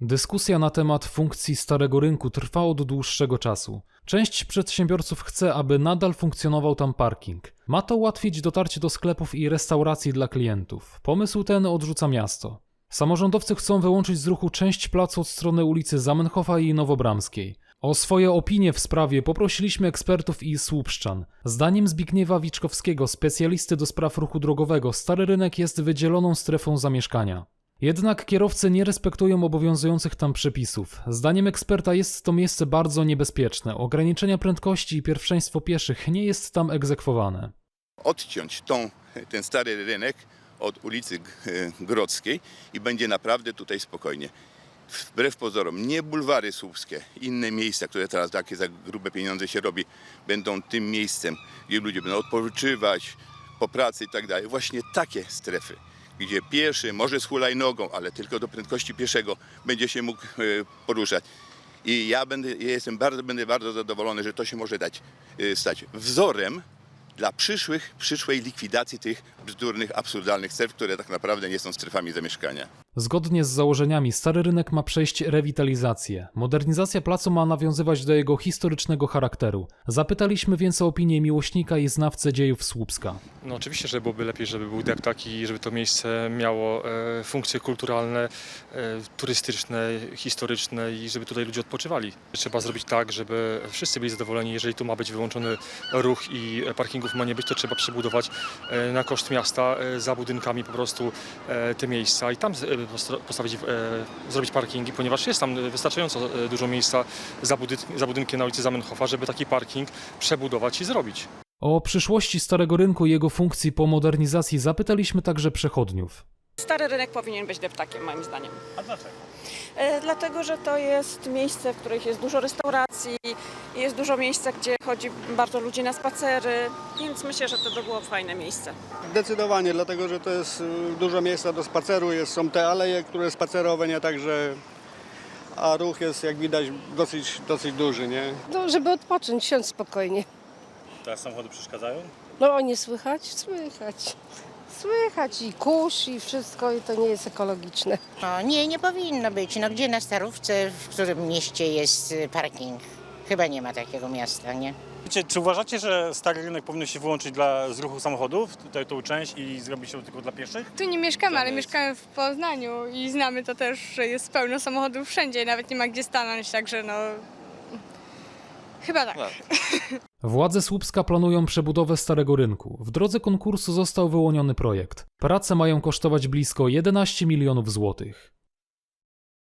Dyskusja na temat funkcji Starego Rynku trwa od dłuższego czasu. Część przedsiębiorców chce, aby nadal funkcjonował tam parking. Ma to ułatwić dotarcie do sklepów i restauracji dla klientów. Pomysł ten odrzuca miasto. Samorządowcy chcą wyłączyć z ruchu część placu od strony ulicy Zamenhofa i Nowobramskiej. O swoje opinie w sprawie poprosiliśmy ekspertów i słupszczan. Zdaniem Zbigniewa Wiczkowskiego, specjalisty do spraw ruchu drogowego, Stary Rynek jest wydzieloną strefą zamieszkania. Jednak kierowcy nie respektują obowiązujących tam przepisów. Zdaniem eksperta jest to miejsce bardzo niebezpieczne. Ograniczenia prędkości i pierwszeństwo pieszych nie jest tam egzekwowane. odciąć tą, ten stary rynek od ulicy Grodzkiej i będzie naprawdę tutaj spokojnie. Wbrew pozorom, nie bulwary słupskie, inne miejsca, które teraz takie za grube pieniądze się robi, będą tym miejscem, gdzie ludzie będą odpoczywać po pracy i tak dalej. Właśnie takie strefy, gdzie pieszy, może z hulajnogą, ale tylko do prędkości pieszego będzie się mógł e, poruszać. I ja będę, jestem bardzo, będę bardzo zadowolony, że to się może dać, e, stać wzorem dla przyszłych, przyszłej likwidacji tych bzdurnych, absurdalnych stref, które tak naprawdę nie są strefami zamieszkania. Zgodnie z założeniami Stary Rynek ma przejść rewitalizację. Modernizacja placu ma nawiązywać do jego historycznego charakteru. Zapytaliśmy więc o opinię miłośnika i znawcę dziejów Słupska. No oczywiście, że byłoby lepiej, żeby był deptak i żeby to miejsce miało e, funkcje kulturalne, e, turystyczne, historyczne i żeby tutaj ludzie odpoczywali. Trzeba zrobić tak, żeby wszyscy byli zadowoleni. Jeżeli tu ma być wyłączony ruch i parkingów ma nie być, to trzeba przebudować e, na koszt miasta e, za budynkami po prostu e, te miejsca i tam e, postawić, e, zrobić parkingi, ponieważ jest tam wystarczająco e, dużo miejsca za, za budynkiem na ulicy Zamenhofa, żeby taki parking przebudować i zrobić. O przyszłości Starego Rynku i jego funkcji po modernizacji zapytaliśmy także przechodniów. Stary rynek powinien być deptakiem, moim zdaniem. A dlaczego? E, Dlatego, że to jest miejsce, w których jest dużo restauracji, jest dużo miejsca, gdzie chodzi bardzo ludzi na spacery, więc myślę, że to by było fajne miejsce. Zdecydowanie, dlatego że to jest y, dużo miejsca do spaceru, jest, są te aleje, które spacerowe, nie także, a ruch jest jak widać dosyć, dosyć duży, nie? No, żeby odpocząć, siąść spokojnie. Te samochody przeszkadzają? No, o nie słychać? Słychać. Słychać i kurz i wszystko i to nie jest ekologiczne. No, nie, nie powinno być. No gdzie na Starówce, w którym mieście jest y, parking? Chyba nie ma takiego miasta, nie? Wiecie, czy uważacie, że stary rynek powinien się wyłączyć dla, z ruchu samochodów, tutaj tą część i zrobić ją tylko dla pieszych? Tu nie mieszkamy, ale mieszkamy w Poznaniu i znamy to też, że jest pełno samochodów wszędzie i nawet nie ma gdzie stanąć, także no... Chyba tak. Władze Słupska planują przebudowę Starego Rynku. W drodze konkursu został wyłoniony projekt. Prace mają kosztować blisko 11 milionów złotych.